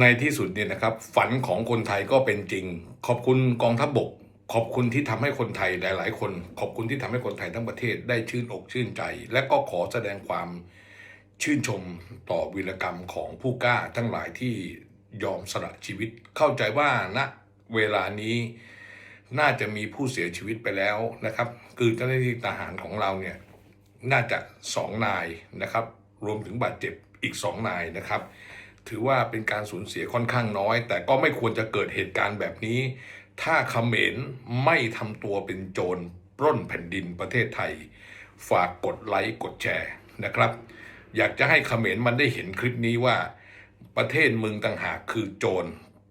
ในที่สุดเนี่ยนะครับ ฝันของคนไทยก็เป็นจริง ขอบคุณกองทัพบบก ขอบคุณที่ทำให้คนไทยหลาย ๆ คน ขอบคุณที่ทำให้คนไทยทั้งประเทศได้ชื่นอกชื่นใจ และก็ขอแสดงความชื่นชมต่อวีรกรรมของผู้กล้าทั้งหลายที่ยอมสละชีวิต เข้าใจว่าณเวลานี้น่าจะมีผู้เสียชีวิตไปแล้วนะครับ คือเจ้าหน้าที่ทหารของเราเนี่ยน่าจะสองนายนะครับ รวมถึงบาดเจ็บอีกสองนายนะครับ ถือว่าเป็นการสูญเสียค่อนข้างน้อย แต่ก็ไม่ควรจะเกิดเหตุการณ์แบบนี้ ถ้าเขมรไม่ทำตัวเป็นโจรปล้นแผ่นดินประเทศไทย ฝากกดไลค์กดแชร์นะครับ อยากจะให้เขมรมันได้เห็นคลิปนี้ว่า ประเทศมึงต่างหากคือโจร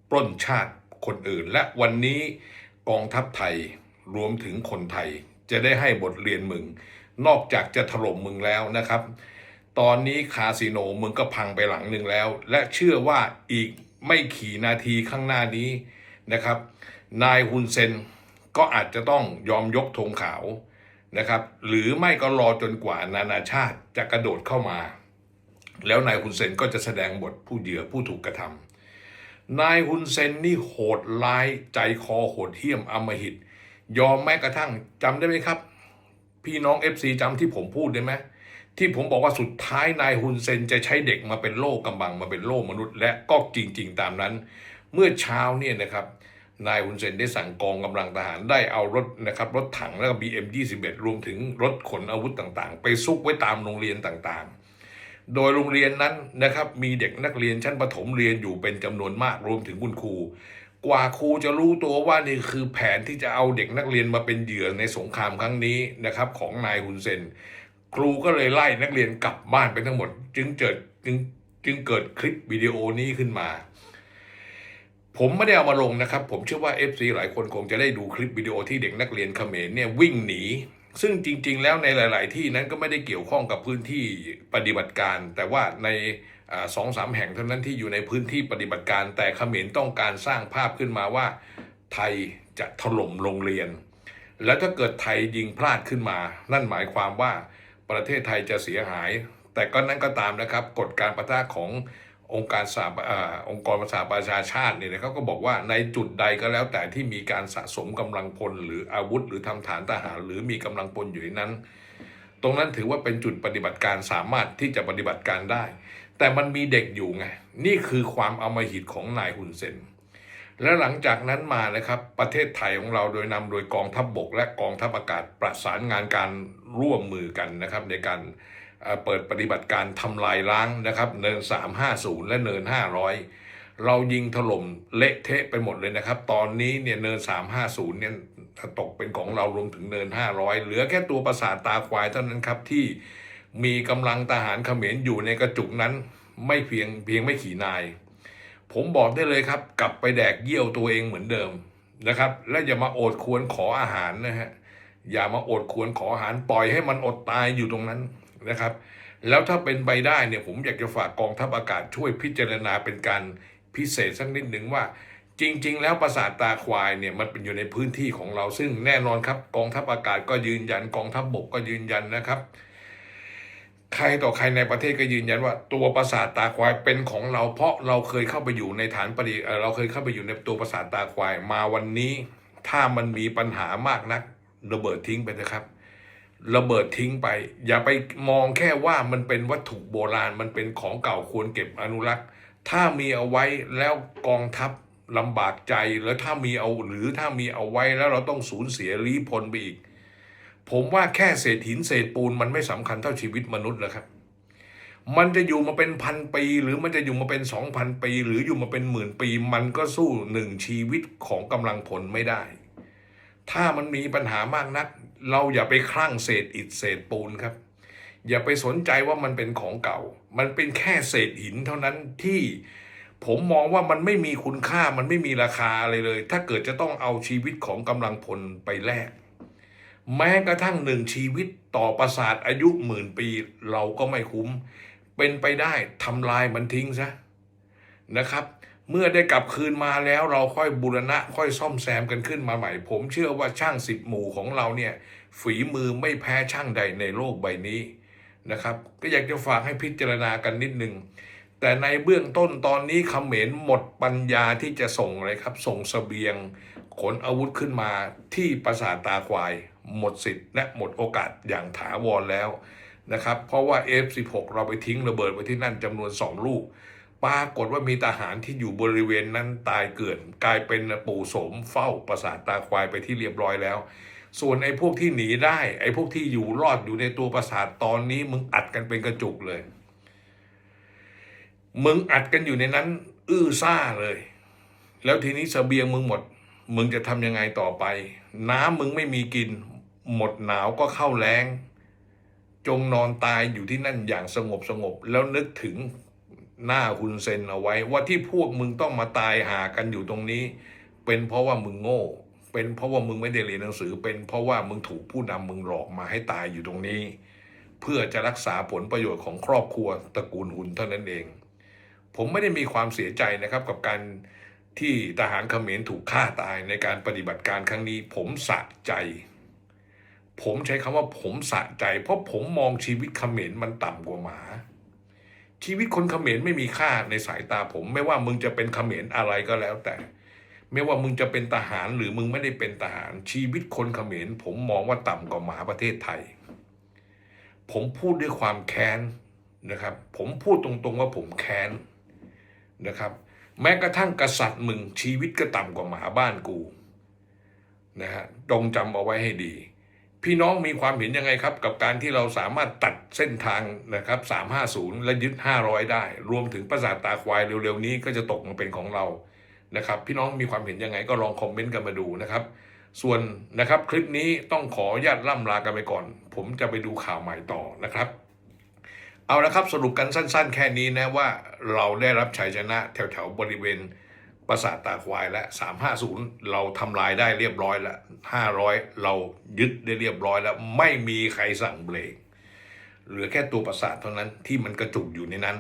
ปล้นชาติคนอื่น และวันนี้กองทัพไทยรวมถึงคนไทย จะได้ให้บทเรียนมึง นอกจากจะถล่มมึงแล้วนะครับ ตอนนี้คาสิโนมึงก็พังไปหลังหนึ่งแล้ว และเชื่อว่าอีกไม่ขี่นาทีข้างหน้านี้นะครับ นายฮุนเซนก็อาจจะต้องยอมยกธงขาวนะครับ หรือไม่ก็รอจนกว่านานาชาติจะกระโดดเข้ามา แล้วนายฮุนเซนก็จะแสดงบทผู้เหยื่อผู้ถูกกระทำนายฮุนเซนนี่โหดร้ายใจคอโหดเหี้ยมอำมหิต ยอมแม้กระทั่งจำได้ไหมครับ พี่น้อง FC จำที่ผมพูดได้ไหม ที่ผมบอกว่าสุดท้ายนายฮุนเซนจะใช้เด็กมาเป็นโล่กำบังมาเป็นโล่มนุษย์ และก็จริง ๆ ตามนั้น เมื่อเช้าเนี่ยนะครับนายฮุนเซนได้สั่งกองกำลังทหารได้เอารถนะครับรถถังแล้วก็ BM21 รวมถึงรถขนอาวุธต่างๆ ไปซุกไว้ตามโรงเรียนต่างๆ โดยโรงเรียนนั้นนะครับมีเด็กนักเรียนชั้นประถมเรียนอยู่เป็นจำนวนมากรวมถึงคุณครู กว่าครูจะรู้ตัวว่านี่คือแผนที่จะเอาเด็กนักเรียนมาเป็นเหยื่อในสงครามครั้งนี้นะครับของนายฮุนเซน ครูก็เลยไล่นักเรียนกลับบ้านไปทั้งหมด จึงเกิดจึงจึงเกิดคลิปวิดีโอนี้ขึ้นมา ผมไม่ได้เอามาลงนะครับ ผมเชื่อว่า FC หลายคนคงจะได้ดูคลิปวิดีโอที่เด็กนักเรียนเขมรเนี่ยวิ่งหนีซึ่งจริง ๆ แล้วในหลาย ๆ ที่นั้นก็ไม่ได้เกี่ยวข้องกับพื้นที่ปฏิบัติการ แต่ว่าในสองสามแห่งเท่านั้นที่อยู่ในพื้นที่ปฏิบัติการ แต่เขมรต้องการสร้างภาพขึ้นมาว่า ไทยจะถล่มโรงเรียน แล้วถ้าเกิดไทยยิงพลาดขึ้นมา นั่นหมายความว่า ประเทศไทยจะเสียหาย แต่ก็นั้นก็ตามนะครับกฎการประทะขององค์การสหประอาองค์กรปราสหประชาชาติเนี่ยเขาก็บอกว่าในจุดใดก็แล้วแต่ที่มีการสะสมกำลังพลหรืออาวุธ หรือทำฐานทหาร หรือมีกำลังพลอยู่ในนั้น ตรงนั้นถือว่าเป็นจุดปฏิบัติการสามารถที่จะปฏิบัติการได้ แต่มันมีเด็กอยู่ไงนี่คือความอำมหิตของนายฮุนเซน และหลังจากนั้นมานะครับ ประเทศไทยของเราโดยนำโดยกองทัพบบก และกองทัพอากาศประสานงานการร่วมมือกันนะครับ ในการเปิดปฏิบัติการทำลายล้างนะครับเนิน 350 และเนิน 500 เรายิงถล่มเละเทะไปหมดเลยนะครับ ตอนนี้เนี่ยเนิน 350 เนี่ยตกเป็นของเรารวมถึงเนิน 500 เหลือแค่ตัวปราสาทตาควายเท่านั้นครับที่มีกำลังทหารเขมรอยู่ในกระจุกนั้นไม่เพียงเพียงไม่ขี่นาย ผมบอกได้เลยครับ กลับไปแดกเยี่ยวตัวเองเหมือนเดิมนะครับ และอย่ามาโอดควรขออาหารนะฮะอย่ามาโอดควรขออาหารปล่อยให้มันอดตายอยู่ตรงนั้นนะครับ แล้วถ้าเป็นไปได้เนี่ยผมอยากจะฝากกองทัพอากาศช่วยพิจารณาเป็นการพิเศษสักนิดหนึ่งว่า จริง ๆ แล้วปราสาทตาควายเนี่ยมันเป็นอยู่ในพื้นที่ของเราซึ่งแน่นอนครับ กองทัพอากาศก็ยืนยัน กองทัพบกก็ยืนยันนะครับ ใครต่อใครในประเทศก็ยืนยันว่า ตัวปราสาทตาควายเป็นของเรา เพราะเราเคยเข้าไปอยู่ในฐานปฏิเราเคยเข้าไปอยู่ในตัวปราสาทตาควายมาวันนี้ ถ้ามันมีปัญหามากนัก ระเบิดทิ้งไปนะครับ ระเบิดทิ้งไป อย่าไปมองแค่ว่ามันเป็นวัตถุโบราณมันเป็นของเก่าควรเก็บอนุรักษ์ ถ้ามีเอาไว้แล้วกองทัพลำบากใจแล้วถ้ามีเอาหรือถ้ามีเอาไว้แล้วเราต้องสูญเสียรีพลไปอีก ผมว่าแค่เศษหินเศษปูนมันไม่สำคัญเท่าชีวิตมนุษย์แล้วครับ มันจะอยู่มาเป็นพันปี หรือมันจะอยู่มาเป็นสองพันปี หรืออยู่มาเป็นหมื่นปี มันก็สู้หนึ่งชีวิตของกำลังพลไม่ได้ ถ้ามันมีปัญหามากนัก เราอย่าไปคลั่งเศษอิฐเศษปูนครับ อย่าไปสนใจว่ามันเป็นของเก่า มันเป็นแค่เศษหินเท่านั้นที่ผมมองว่ามันไม่มีคุณค่ามันไม่มีราคาอะไรเลย ถ้าเกิดจะต้องเอาชีวิตของกำลังพลไปแลก แม้กระทั่งหนึ่งชีวิตต่อประสาทอายุหมื่นปี เราก็ไม่คุ้ม เป็นไปได้ทำลายมันทิ้งซะนะครับ เมื่อได้กลับคืนมาแล้วเราค่อยบูรณะค่อยซ่อมแซมกันขึ้นมาใหม่ ผมเชื่อว่าช่างสิบหมู่ของเราเนี่ย ฝีมือไม่แพ้ช่างใดในโลกใบนี้นะครับ ก็อยากจะฝากให้พิจารณากันนิดนึงแต่ในเบื้องต้นตอนนี้เขมรหมดปัญญาที่จะส่งเลยครับ ส่งเสบียง ขนอาวุธขึ้นมาที่ปราสาทตาควาย หมดสิทธิ์และหมดโอกาสอย่างถาวรแล้วนะครับ เพราะว่า F16 เราไปทิ้งระเบิดไว้ที่นั่นจำนวนสองลูก ปรากฏว่ามีทหารที่อยู่บริเวณนั้นตายเกลื่อนกลายเป็นปู่โสมเฝ้าปราสาทตาควายไปที่เรียบร้อยแล้ว ส่วนไอ้พวกที่หนีได้ไอ้พวกที่อยู่รอดอยู่ในตัวปราสาทตอนนี้มึงอัดกันเป็นกระจุกเลย มึงอัดกันอยู่ในนั้น อื้อซ่าเลย แล้วทีนี้เสบียงมึงหมดมึงจะทำยังไงต่อไป น้ำมึงไม่มีกิน หมดหนาวก็เข้าแล้งจงนอนตายอยู่ที่นั่นอย่างสงบสงบ แล้วนึกถึงหน้าฮุนเซนเอาไว้ ว่าที่พวกมึงต้องมาตายหากันอยู่ตรงนี้ เป็นเพราะว่ามึงโง่ เป็นเพราะว่ามึงไม่ได้เรียนหนังสือ เป็นเพราะว่ามึงถูกผู้นำมึงหลอกมาให้ตายอยู่ตรงนี้ เพื่อจะรักษาผลประโยชน์ของครอบครัวตระกูลหุนเท่านั้นเอง ผมไม่ได้มีความเสียใจนะครับกับการที่ทหารเขมรถูกฆ่าตายในการปฏิบัติการครั้งนี้ ผมสะใจ ผมใช้คำว่าผมสะใจ เพราะผมมองชีวิตเขมรมันต่ำกว่าหมา ชีวิตคนเขมรไม่มีค่าในสายตาผม ไม่ว่ามึงจะเป็นเขมรอะไรก็แล้วแต่ ไม่ว่ามึงจะเป็นทหารหรือมึงไม่ได้เป็นทหาร ชีวิตคนเขมรผมมองว่าต่ำกว่าหมาประเทศไทย ผมพูดด้วยความแค้นนะครับ ผมพูดตรงๆว่าผมแค้นนะครับ แม้กระทั่งกษัตริย์มึงชีวิตก็ต่ำกว่าหมาบ้านกูนะฮะจงจำเอาไว้ให้ดี พี่น้องมีความเห็นยังไงครับ กับการที่เราสามารถตัดเส้นทางนะครับ 350 และยึด 500 ได้ รวมถึงประสาทตาควายเร็วๆนี้ก็จะตกมาเป็นของเรานะครับ พี่น้องมีความเห็นยังไงก็ลองคอมเมนต์กันมาดูนะครับ ส่วนนะครับคลิปนี้ต้องขออนุญาตล่ำลากันไปก่อน ผมจะไปดูข่าวใหม่ต่อนะครับ เอาละครับสรุปกันสั้น ๆ แค่นี้นะว่าเราได้รับชัยชนะแถวๆบริเวณ ปราสาทตาควายและ 350 เราทำลายได้เรียบร้อยแล้ว500 เรายึดได้เรียบร้อยแล้ว ไม่มีใครสั่งเบรกเหลือแค่ตัวปราสาทเท่านั้นที่มันกระจุกอยู่ในนั้น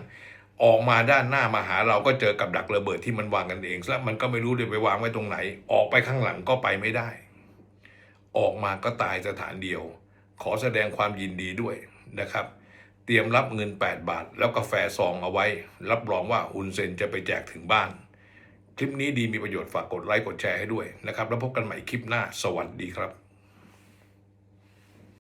ออกมาด้านหน้ามาหาเราก็เจอกับดักระเบิดที่มันวางกันเองแล้วมันก็ไม่รู้เลยไปวางไว้ตรงไหน ออกไปข้างหลังก็ไปไม่ได้ ออกมาก็ตายสถานเดียว ขอแสดงความยินดีด้วยนะครับ เตรียมรับเงิน 8 บาท แล้วกาแฟซองเอาไว้ รับรองว่าฮุนเซนจะไปแจกถึงบ้าน คลิปนี้ดีมีประโยชน์ฝากกดไลค์กดแชร์ให้ด้วยนะครับ แล้วพบกันใหม่คลิปหน้าสวัสดีครับ